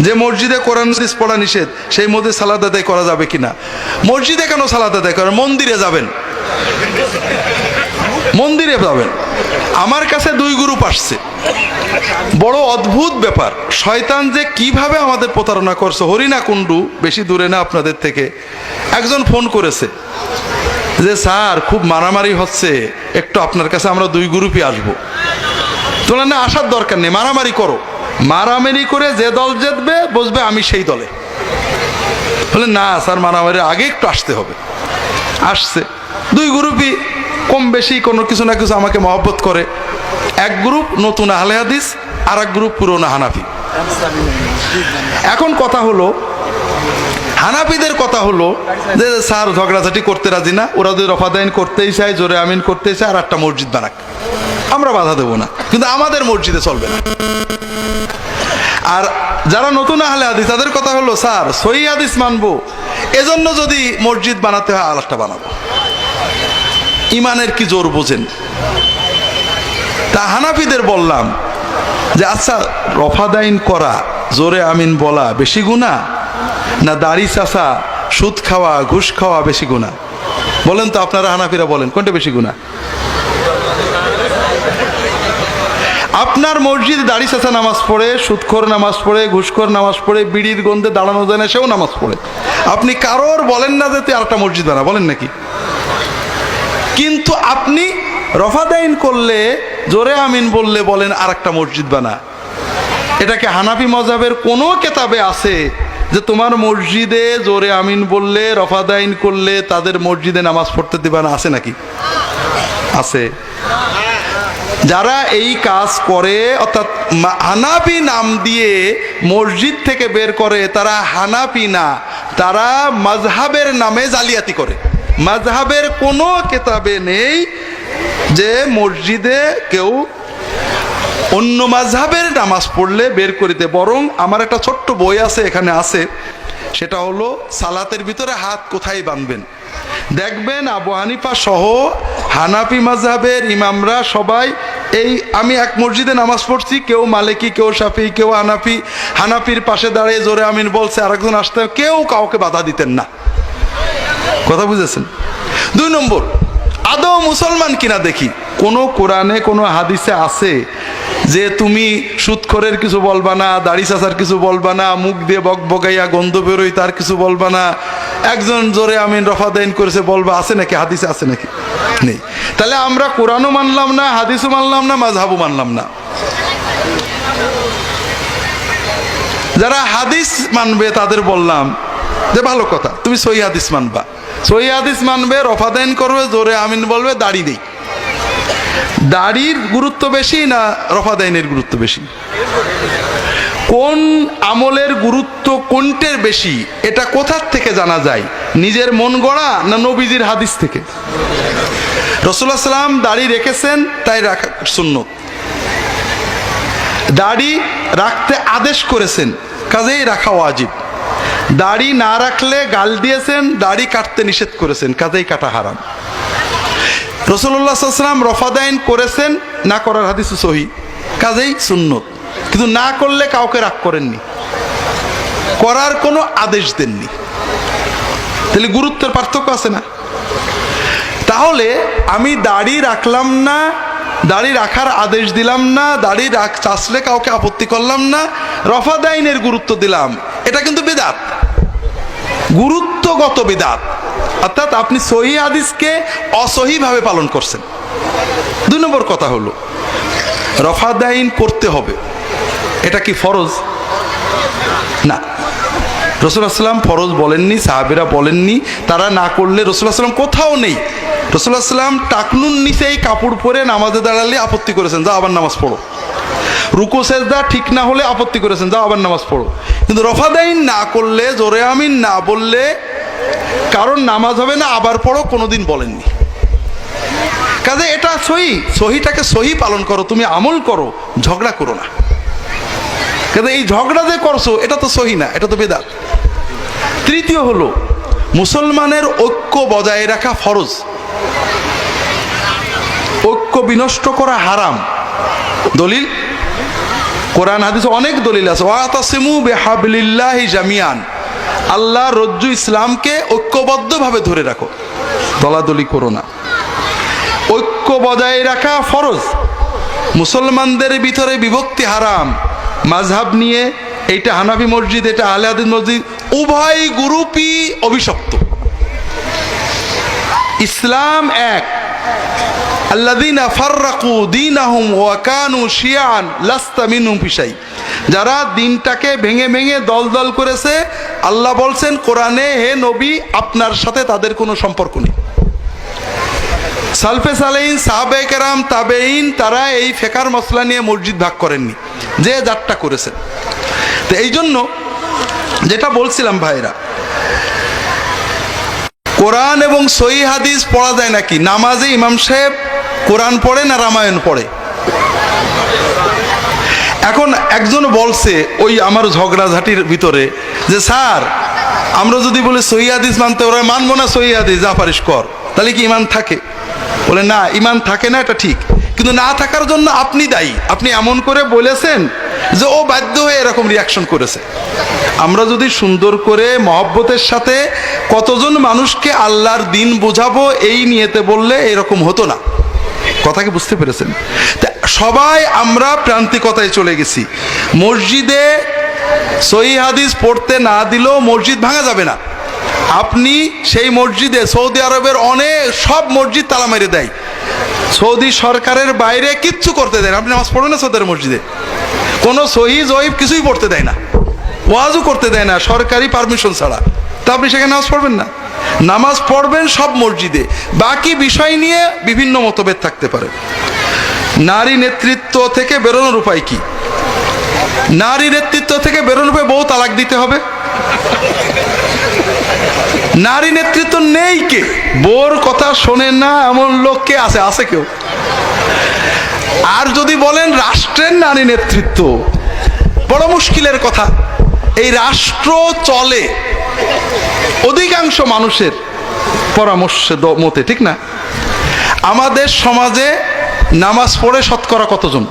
যে মসজিদে কোরআন পড়া নিষেধ, সেই মধ্যে সালাদ আদায় করা যাবে কিনা? মসজিদে কেন সালাদ আদায় করেন? মন্দিরে যাবেন। মন্দিরে যাবেন। আমার কাছে দুই গ্রুপ আসছে। বড় অদ্ভুত ব্যাপার। শয়তান যে কীভাবে আমাদের প্রতারণা করছে, হরিণা কুণ্ডু, বেশি দূরে না আপনাদের থেকে, একজন ফোন করেছে যে, স্যার, খুব মারামারি হচ্ছে, একটু আপনার কাছে আমরা দুই গ্রুপই আসব। তোলা না, আসার দরকার নেই, মারামারি করো। মারামারি করে যে দল জিতবে, বুঝবে আমি সেই দলে। বলে, না, স্যার, মারামারির আগে একটু আসতে হবে। আসছে। দুই গ্রুপই কম বেশি কোনো কিছু না কিছু আমাকে মহব্বত করে। এক গ্রুপ নতুন আহলে হাদিস আর এক গ্রুপ পুরোনো হানাফি। এখন কথা হলো, হানাফিদের কথা হলো যে, স্যার, ঝগড়াঝাটি করতে রাজি না। ওরা যদি রফাদাইন করতেই চায়, জোরে আমিন করতেই চায়, আর একটা মসজিদ বানাক। আমরা বাধা দেবো না। কিন্তু আমাদের মসজিদে চলবে না। আর যারা নতুন আহলে হাদিস, তাদের কথা হলো, স্যার, সহি হাদিস মানবো। এজন্য যদি মসজিদ বানাতে হয় আলাদা বানাবো। ইমানের কি জোর বোঝেন? তা হানাফিদের বললাম যে আচ্ছা রফাদাইন করা, জোরে আমিন বলা বেশি গুণা না দাড়ি চাষা সুদ খাওয়া, ঘুষ খাওয়া বেশি গুণা বলেন তো, আপনারা হানাফিরা বলেন, কোনটা বেশি গুণা আপনার মসজিদ দাড়ি চাষা নামাজ পড়ে, সুদখোর নামাজ পড়ে, ঘুষখোর নামাজ পড়ে, বিড়ির গন্ধে দাঁড়ানো যায় না, সেও নামাজ পড়ে। আপনি কারোর বলেন না যে তুই আরেকটা মসজিদ বানা, বলেন নাকি? কিন্তু আপনি রফাদাইন করলে, জোরে আমিন বললে বলেন আর একটা মসজিদ বানা। এটাকে হানাফি মজাবের কোনো কেতাবে আছে যে তোমার মসজিদে জোরে আমিন বললে, রফাদাইন করলে তাদের মসজিদে নামাজ পড়তে দিবা না? আছে নাকি? আছে। যারা এই কাজ করে, অর্থাৎ হানাফি নাম দিয়ে মসজিদ থেকে বের করে, তারা হানাফি না। তারা মাজহাবের নামে জালিয়াতি করে। মাজহাবের কোনো কেতাবে নেই যে মসজিদে কেউ অন্য মাঝহাবের নামাজ পড়লে বের করিতে বরং আমার একটা ছোট্ট বই আছে, এখানে আছে। সেটা হলো, সালাতের ভিতরে হাত কোথায় বাঁধবেন? দেখবেন আবু হানিফা সহ হানাফি মাঝহাবের ইমামরা সবাই এই, আমি এক মসজিদে নামাজ পড়ছি, কেউ মালিকি, কেউ সাফি কেউ হানাফি, হানাফির পাশে দাঁড়িয়ে জোরে আমিন বলছে, আরেকজন আসতে, কেউ কাউকে বাধা দিতেন না। কথা বুঝেছেন? দুই নম্বর, আদৌ মুসলমান কিনা দেখি, কোনো কোরআনে কোনো হাদিসে আছে যে তুমি সুৎখরের কিছু বলবা না, দাড়ি চাচার কিছু বলবা না, মুখ দিয়ে বক বগাইয়া গন্ধ বেরোই তার কিছু বলবা না। একজন জোরে আমিন রফাদাইন করেছে, বলবা, আছে নাকি? হাদিসে আছে নাকি? নেই। তাহলে আমরা কোরআনও মানলাম না, হাদিসও মানলাম না মাঝহাবও মানলাম না। যারা হাদিস মানবে, তাদের বললাম যে ভালো কথা, তুমি সহি হাদিস মানবা। সহি হাদিস মানবে, রফাদাইন করবে, জোরে আমিন বলবে, দাড়ি দেই। দাড়ির গুরুত্ব বেশি না রফাদাইনের গুরুত্ব বেশি? কোন আমলের গুরুত্ব কোনটের বেশি? এটা কোথার থেকে জানা যায়? নিজের মন গড়া না নবীজির হাদিস থেকে? রসুল্লাহ সাল্লাম দাড়ি রেখেছেন, তাই রাখা সুন্নত। দাড়ি রাখতে আদেশ করেছেন, কাজেই রাখা ওয়াজিব। দাড়ি না রাখলে গাল দিয়েছেন, দাড়ি কাটতে নিষেধ করেছেন, কাজেই কাটা হারাম। রসুল্লাহ সাল্লাম রফাদাইন করেছেন, না করার হাদিস সহি। কাজেই সুন্নত। কিন্তু না করলে কাউকে রাগ করেননি। করার কোনো আদেশ দেননি। তাহলে গুরুত্বের পার্থক্য আছে না? তাহলে আমি দাড়ি রাখলাম না, দাড়ি রাখার আদেশ দিলাম না, দাড়ি রাখ চাষলে কাউকে আপত্তি করলাম না রফাদাইনের গুরুত্ব দিলাম। এটা কিন্তু বেদাত। গুরুত্বগত বেদাত। অর্থাৎ আপনি সহি হাদিসকে অসহিভাবে পালন করছেন। দুই নম্বর কথা হলো, রফাদাইন করতে হবে। এটা কি ফরজ? না। রসুলাম ফরজ বলেননি, সাহাবিরা বলেননি, তারা না করলে রসুলাম কোথাও নেই। রসুলাম টাকনুন নিচেই কাপড় পরে নামাজে দাঁড়ালে আপত্তি করেছেন যা আবার নামাজ পড়ো। রুকু, সেজদা ঠিক না হলে আপত্তি করেছেন যা আবার নামাজ পড়ো। কিন্তু রফাদাইন না করলে, জোরে আমিন না বললে কারণ নামাজ হবে না, আবার পড়ো, কোনোদিন বলেননি। কাজে এটা সহি, সহিটাকে সহি পালন করো, তুমি আমল করো, ঝগড়া করো না। কাজে এই ঝগড়া যে করছ, এটা তো সহি না, এটা তো বেদাত। তৃতীয় হলো, মুসলমানের ঐক্য বজায় রাখা ফরজ। ঐক্য বিনষ্ট করা হারাম। দলিল? কোরআন, হাদিস অনেক দলিল আছে। ওয়াতাসিমু জামিয়ান আল্লাহ রজ্জু ইসলামকে ঐক্যবদ্ধভাবে ধরে রাখো। দলাদলি করো না। ঐক্য বজায় রাখা ফরজ। মুসলমানদের ভিতরে বিভক্তি হারাম। মাঝহাব নিয়ে এইটা হানাফি মসজিদ, এটা হাদিস মসজিদ, উভয় গ্রুপই অভিশপ্ত। ইসলাম এক। আল্লাদিনা ফাররাকু দীনাহুম ওয়া কানু শিয়ান লাস্তা মিনহুম ফিশাই যারা দিনটাকে ভেঙে ভেঙে দল দল করেছে, আল্লাহ বলছেন, কোরআনে হে নবী, আপনার সাথে তাদের কোনো সম্পর্ক নেই। সালফে সালেইন সাহাবে কেরাম তাবেইন তারা এই ফেকার মশলা নিয়ে মসজিদ ভাগ করেননি, যে যারটা করেছেন। তো এই জন্য যেটা বলছিলাম ভাইরা, কোরআন এবং সহি হাদিস পড়া যায় নাকি? নামাজে ইমাম সাহেব কোরআন পড়ে না রামায়ণ পড়ে? এখন একজন বলছে ওই আমার ঝগড়াঝাটির ভিতরে যে, স্যার, আমরা যদি বলি সহি হাদিস মানতে, ওরা মানবো না সহি হাদিস, যা পারিস কর। তাহলে কি ইমান থাকে? বলে, না ইমান থাকে না, এটা ঠিক। কিন্তু না থাকার জন্য আপনি দায়ী। আপনি এমন করে বলেছেন যে, ও বাধ্য হয়ে এরকম রিয়াকশন করেছে। আমরা যদি সুন্দর করে মহব্বতের সাথে কতজন মানুষকে আল্লাহর দিন বোঝাবো, এই নিয়েতে বললে এরকম হতো না। কথা কি বুঝতে পেরেছেন? তা সবাই আমরা প্রান্তিকতায় চলে গেছি। মসজিদে সহি হাদিস পড়তে না দিলেও মসজিদ ভাঙা যাবে না। আপনি সেই মসজিদে সৌদি আরবের অনেক সব মসজিদ তালা মেরে দেয়। সৌদি সরকারের বাইরে কিচ্ছু করতে দেয় না। আপনি নামাজ পড়বেন না সৌদের মসজিদে। কোনো সহি জয়ীব কিছুই পড়তে দেয় না। ওয়াজও করতে দেয় না, সরকারি পারমিশন ছাড়া। তা আপনি সেখানে নামাজ পড়বেন না। নামাজ পড়বেন সব মসজিদে। বাকি বিষয় নিয়ে বিভিন্ন মতভেদ থাকতে পারে। নারী নেতৃত্ব থেকে বেরোনোর উপায় কি? নারী নেতৃত্ব থেকে বেরোনোর উপায় বউ তালাক দিতে হবে। নারী নেতৃত্ব নেই কে? বোর কথা শোনে না এমন লোক কে আছে? আছে কেউ? আর যদি বলেন রাষ্ট্রের নারী নেতৃত্ব, বড় মুশকিলের কথা। এই রাষ্ট্র চলে অধিকাংশ মানুষের পরামর্শে মতে, ঠিক না? আমাদের সমাজে নামাজ পড়ে শতকরা কতজন?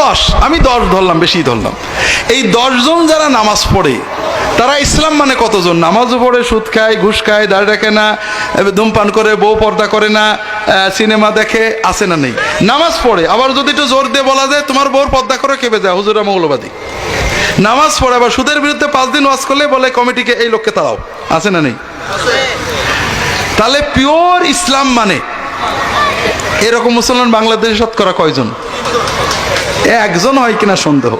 দশ। আমি দশ ধরলাম, বেশি ধরলাম। এই দশজন যারা নামাজ পড়ে, তারা ইসলাম মানে কতজন? নামাজও পড়ে, সুদ খায়, ঘুষ খায় দাঁড়িয়ে রাখে না ধূমপান করে, বউ পর্দা করে না সিনেমা দেখে আসে না নেই। নামাজ পড়ে, আবার যদি একটু জোর দিয়ে বলা যায়, তোমার বউর পর্দা করে কেঁপে যায়, হুজুরা মৌলবাদী। নামাজ পড়ে, আবার সুদের বিরুদ্ধে পাঁচ দিন ওয়াজ করলে বলে, কমিটিকে এই লোককে তাড়াও। আছে না নেই? তাহলে পিওর ইসলাম মানে? এরকম মুসলমান বাংলাদেশে শতকরা কয়জন? একজন হয় কিনা সন্দেহ?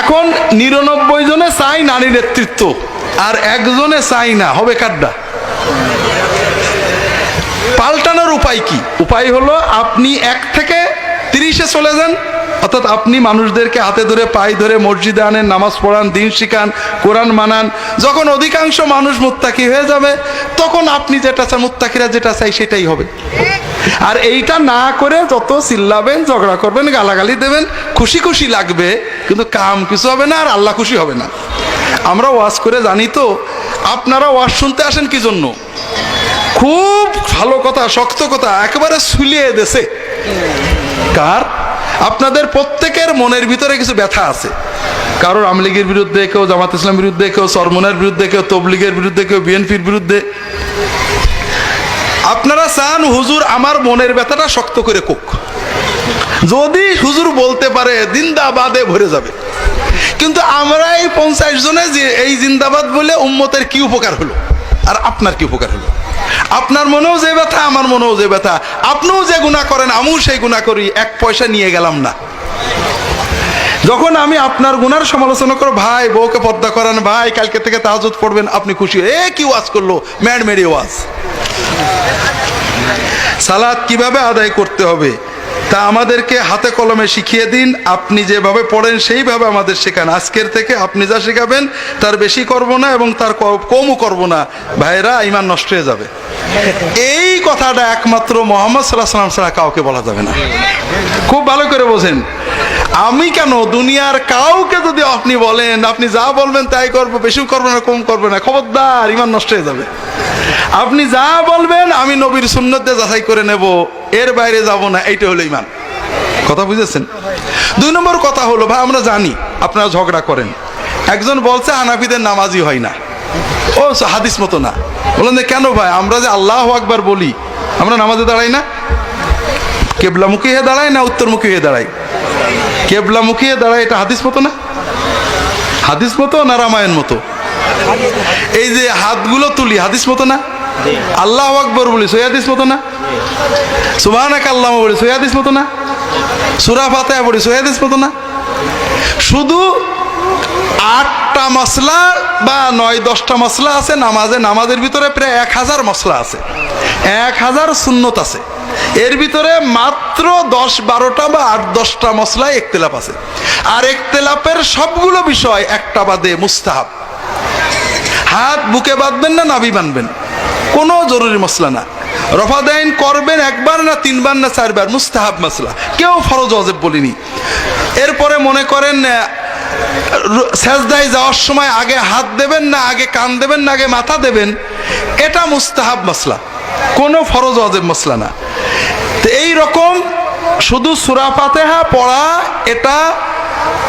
এখন নিরানব্বই জনে চাই নারী নেতৃত্ব, আর একজনে চাই না। হবে কাড্ডা পাল্টানোর উপায় কি? উপায় হলো আপনি এক থেকে তিরিশে চলে যান অর্থাৎ আপনি মানুষদেরকে হাতে ধরে, পায়ে ধরে মসজিদে আনেন, নামাজ পড়ান, দিন শিখান, কোরআন মানান। যখন অধিকাংশ মানুষ মুত্তাকি হয়ে যাবে, তখন আপনি যেটা চান, মুত্তাকিরা যেটা চাই সেটাই হবে। আর এইটা না করে যত চিল্লাবেন, ঝগড়া করবেন, গালাগালি দেবেন, খুশি খুশি লাগবে, কিন্তু কাম কিছু হবে না, আর আল্লাহ খুশি হবে না। আমরা ওয়াজ করে জানি তো, আপনারা ওয়াজ শুনতে আসেন কি জন্য? খুব ভালো কথা, শক্ত কথা, একেবারে সুলিয়ে দেশে কার? আপনাদের প্রত্যেকের মনের ভিতরে কিছু ব্যথা আছে। কারোর আমলিগের বিরুদ্ধে, কেউ জামাত ইসলাম বিরুদ্ধে, কেউ সরমনের বিরুদ্ধে, কেউ তবলিগের বিরুদ্ধে, কেউ বিএনপির বিরুদ্ধে। আপনারা চান হুজুর আমার মনের ব্যথাটা শক্ত করে কোক। যদি হুজুর বলতে পারে, জিন্দাবাদে ভরে যাবে। কিন্তু আমরা এই পঞ্চাশ জনে যে এই জিন্দাবাদ বলে উম্মতের কি উপকার হলো? আর আপনার কি উপকার হলো? আপনার মনেও যে ব্যথা, আমার মনেও যে ব্যথা। আপনিও যে গুণা করেন, আমিও সেই গুণা করি, এক পয়সা নিয়ে গেলাম না। যখন আমি আপনার গুনার সমালোচনা করো, ভাই, বউকে পর্দা করেন, ভাই, কালকে থেকে তাহাজুদ পড়বেন, আপনি খুশি এ কি ওয়াজ করল? ম্যাড মেরি ওয়াজ। সালাদ কীভাবে আদায় করতে হবে? তা আমাদেরকে হাতে কলমে শিখিয়ে দিন। আপনি যেভাবে পড়েন, সেইভাবে আমাদের শেখান। আজকের থেকে আপনি যা শেখাবেন, তার বেশি করব না এবং তার কমও করব না। ভাইরা ইমান নষ্ট হয়ে যাবে। এই কথাটা একমাত্র মোহাম্মদ সাল্লাহ সাল্লাম ছাড়া কাউকে বলা যাবে না। খুব ভালো করে বোঝেন। আমি কেন দুনিয়ার কাউকে যদি আপনি বলেন, আপনি যা বলবেন তাই করব বেশি করব না, কম করবে না। খবরদার, ইমান নষ্ট হয়ে যাবে। আপনি যা বলবেন, আমি নবীর সুন্নতে যাচাই করে নেব। এর বাইরে যাব না, এইটা হলো ইমান। কথা বুঝেছেন? দুই নম্বর কথা হলো, ভাই, আমরা জানি আপনারা ঝগড়া করেন। একজন বলছে, আনাফিদের নামাজি হয় না। ও হাদিস মতো না। বললেন যে, কেন ভাই? আমরা যে আল্লাহ আকবার বলি, আমরা নামাজে দাঁড়াই না? কেবলামুখী হয়ে দাঁড়াই না উত্তরমুখী হয়ে দাঁড়াই? কেবলামুখী হয়ে দাঁড়াই, এটা হাদিস মতো না? হাদিস মতো না রামায়ণ মতো? এই যে হাতগুলো তুলি, হাদিস মতো না? আল্লাহ আকবর বলি সৈয়াদিস মতো না? সুবাহানাক আল্লাহ বলি সৈয়াদিস মতো না? সুরা ফাতেহা বলি সৈয়াদিস মতো না? শুধু আটটা মশলা বা নয়, দশটা মশলা আছে নামাজে, নামাজের ভিতরে প্রায় এক হাজার মশলা আছে। এক হাজার সুন্নত আছে। এর ভিতরে মাত্র দশ বারোটা বা আট দশটা মশলায় একতেলাপ আছে। আর একতেলাপের সবগুলো বিষয় একটা বাদে মুস্তাহাব। হাত বুকে বাঁধবেন না নাবি বাঁধবেন। কোনো জরুরি মশলা না। রফা দাইন করবেন একবার না তিনবার না চারবার? মুস্তাহাব মশলা কেউ ফরজ অজেব বলিনি। এরপরে মনে করেন সেজদায় যাওয়ার সময় আগে হাত দেবেন না, আগে কান দেবেন না, আগে মাথা দেবেন। এটা মুস্তাহাব মশলা কোনো ফরজ অজেব মশলা না। তো এই রকম শুধু সুরা ফাতেহা পড়া, এটা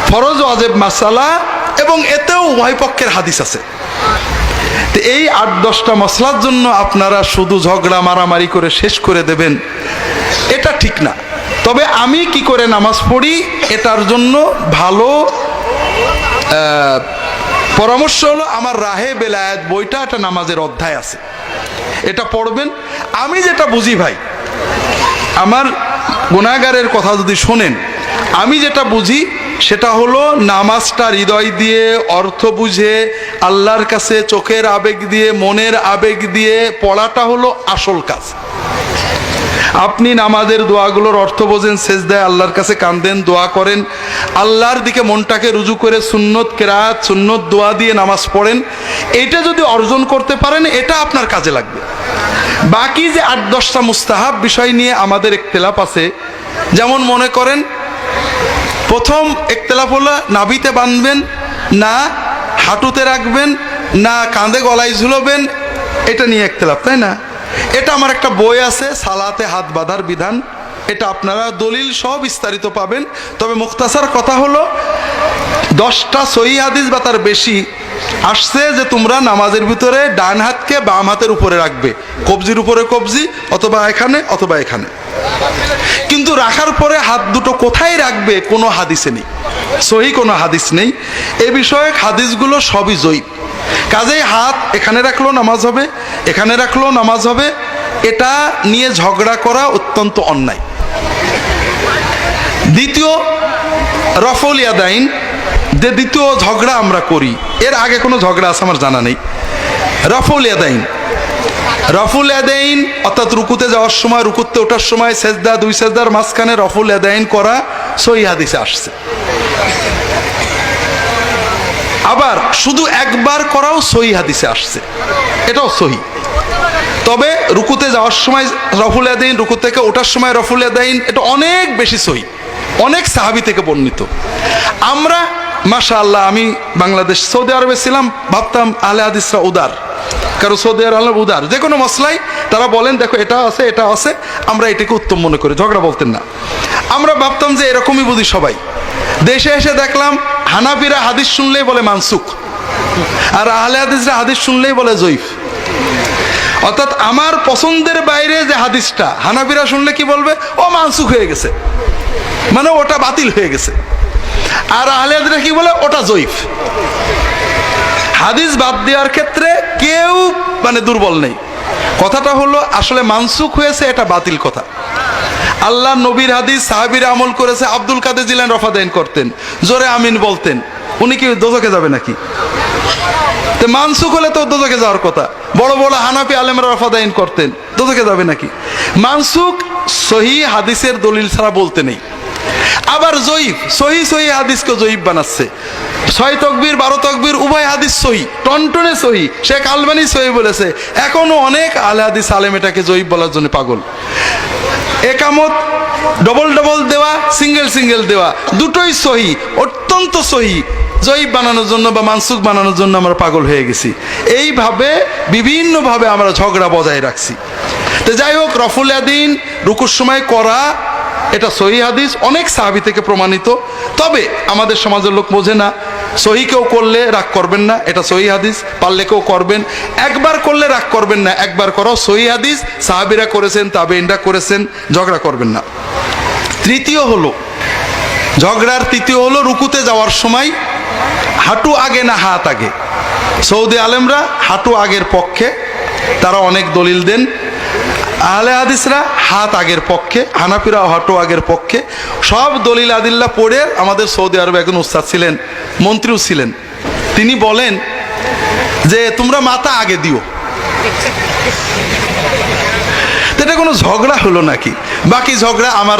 ফরজ অজেব মাসালা এবং এতেও উভয় পক্ষের হাদিস আছে। তো এই আট, দশটা মশলার জন্য আপনারা শুধু ঝগড়া, মারামারি করে শেষ করে দেবেন। এটা ঠিক না। তবে আমি কি করে নামাজ পড়ি, এটার জন্য ভালো পরামর্শ হলো আমার রাহে বেলায়েত বইটা একটা নামাজের অধ্যায় আছে। এটা পড়বেন। আমি যেটা বুঝি ভাই, আমার গুণাগারের কথা যদি শোনেন, আমি যেটা বুঝি সেটা হলো নামাজটা হৃদয় দিয়ে অর্থ বুঝে, আল্লাহর কাছে চোখের আবেগ দিয়ে, মনের আবেগ দিয়ে পড়াটা হলো আসল কাজ। আপনি নামাজের দোয়াগুলোর অর্থ বোঝেন শেষ দেয় আল্লাহর কাছে কান্দেন, দোয়া করেন, আল্লাহর দিকে মনটাকে রুজু করে সুন্নত কেরাত, সুন্নত দোয়া দিয়ে নামাজ পড়েন, এটা যদি অর্জন করতে পারেন, এটা আপনার কাজে লাগবে। বাকি যে আট দশটা মুস্তাহাব বিষয় নিয়ে আমাদের একতেলাপ আছে, যেমন মনে করেন প্রথম একতলাফ হলো নাভিতে বাঁধবেন, না হাঁটুতে রাখবেন, না কাঁধে গলায় ঝুলবেন, এটা নিয়ে একতলাফ, তাই না? এটা আমার একটা বই আছে, সালাতে হাত বাঁধার বিধান। এটা আপনারা দলিল সহ বিস্তারিত পাবেন। তবে মুক্তাসার কথা হলো, দশটা সহি হাদিস বা তার বেশি আসছে যে তোমরা নামাজের ভিতরে ডান হাতকে বাম হাতের উপরে রাখবে। কবজির উপরে কবজি, অথবা এখানে অথবা এখানে। কিন্তু রাখার পরে হাত দুটো কোথায় রাখবে কোনো হাদিসে নেই। সহি কোনো হাদিস নেই। এ বিষয়ে হাদিসগুলো সবই জয়ীব কাজেই হাত এখানে রাখল নামাজ হবে, এখানে রাখল নামাজ হবে। এটা নিয়ে ঝগড়া করা অত্যন্ত অন্যায়। দ্বিতীয়, রফল ইয়াদাইন। যে দ্বিতীয় ঝগড়া আমরা করি, এর আগে কোনো ঝগড়া আছে আমার জানা নেই। রফুল ইয়াদাইন। রফুল এদাইন অর্থাৎ রুকুতে যাওয়ার সময়, রুকুতে ওঠার সময় সেজদা, দুই সেজদার মাঝখানে রফুল এদাইন করা সহি হাদিসে আসছে। আবার শুধু একবার করাও সহি হাদিসে আসছে। এটাও সহি। তবে রুকুতে যাওয়ার সময় রফুল এদাইন রুকু থেকে ওঠার সময় রফুল এদাইন এটা অনেক বেশি সহি। অনেক সাহাবি থেকে বর্ণিত। আমরা মাশা আল্লাহ আমি বাংলাদেশ, সৌদি আরবে ছিলাম, ভাবতাম আলে হাদিসরা উদার। কারণ সৌদি আরব উদার। যে কোনো মশলাই তারা বলেন, দেখো, এটা আছে এটা আছে, আমরা এটাকে উত্তম মনে করি। ঝগড়া বলতেন না। আমরা ভাবতাম যে এরকমই বুঝি সবাই। দেশে এসে দেখলাম, হানাফিরা হাদিস শুনলেই বলে মানসুক আর আহলে হাদিসরা হাদিস শুনলেই বলে জয়ীফ। অর্থাৎ আমার পছন্দের বাইরে যে হাদিসটা, হানাফিরা শুনলে কি বলবে? ও মানসুক হয়ে গেছে। মানে ওটা বাতিল হয়ে গেছে। আর আহলে কি বলে? ওটা জয়ীফ। হাদিস বাদ দেওয়ার ক্ষেত্রে কেউ মানে দুর্বল নেই। কথাটা হলো, আসলে মানসুখ হয়েছে, এটা বাতিল কথা। আল্লাহ নবীর হাদিস, সাহাবিরা আমল করেছে, আব্দুল কাদের জিলান রফাদাইন করতেন। জোরে আমিন বলতেন। উনি কি দোজকে যাবে নাকি? তো মানসুখ হলে তো দোজকে যাওয়ার কথা। বড় বড় হানাফি আলেমরা রফাদাইন করতেন। দোজকে যাবে নাকি? মানসুখ সহি হাদিসের দলিল ছাড়া বলতে নেই। আবার জয়ীফ, সহি সহি হাদিসকে জয়ীফ বানাচ্ছে। ছয় তকবির, বারো তকবির, উভয় হাদিস সহি, টনটনে সহি। শেখ আলবানি সহি বলেছে, এখনও অনেক আলে হাদিস আলেম এটাকে জয়ীফ বলার জন্য পাগল। একামত, ডবল ডবল দেওয়া, সিঙ্গেল সিঙ্গেল দেওয়া, দুটোই সহি, অত্যন্ত সহি। জয়ীব বানানোর জন্য বা মানসুক বানানোর জন্য আমরা পাগল হয়ে গেছি। এইভাবে বিভিন্নভাবে আমরা ঝগড়া বজায় রাখছি। তো যাই হোক, রফুল আদিন রুকুর সময় করা এটা সহি হাদিস, অনেক সাহাবি থেকে প্রমাণিত। তবে আমাদের সমাজের লোক বোঝে না, সহি কেউ করলে রাগ করবেন না, এটা সহি হাদিস, পারলে কেউ করবেন। একবার করলে রাগ করবেন না, একবার করো, সহি হাদিস, সাহাবিরা করেছেন তাবেইনরা করেছেন, ঝগড়া করবেন না। তৃতীয় হলো, ঝগড়ার তৃতীয় হলো রুকুতে যাওয়ার সময় হাঁটু আগে না হাত আগে। সৌদি আলেমরা হাঁটু আগের পক্ষে, তারা অনেক দলিল দেন। আহলে হাদিসরা হাত আগের পক্ষে, হানাফিরা হটো আগের পক্ষে, সব দলিল আদিল্লা পড়ে আমাদের সৌদি আরবে একজন উস্তাদ ছিলেন, মন্ত্রীও ছিলেন। তিনি বলেন যে, তোমরা মাথা আগে দিও। এটা কোনো ঝগড়া হলো নাকি? বাকি ঝগড়া আমার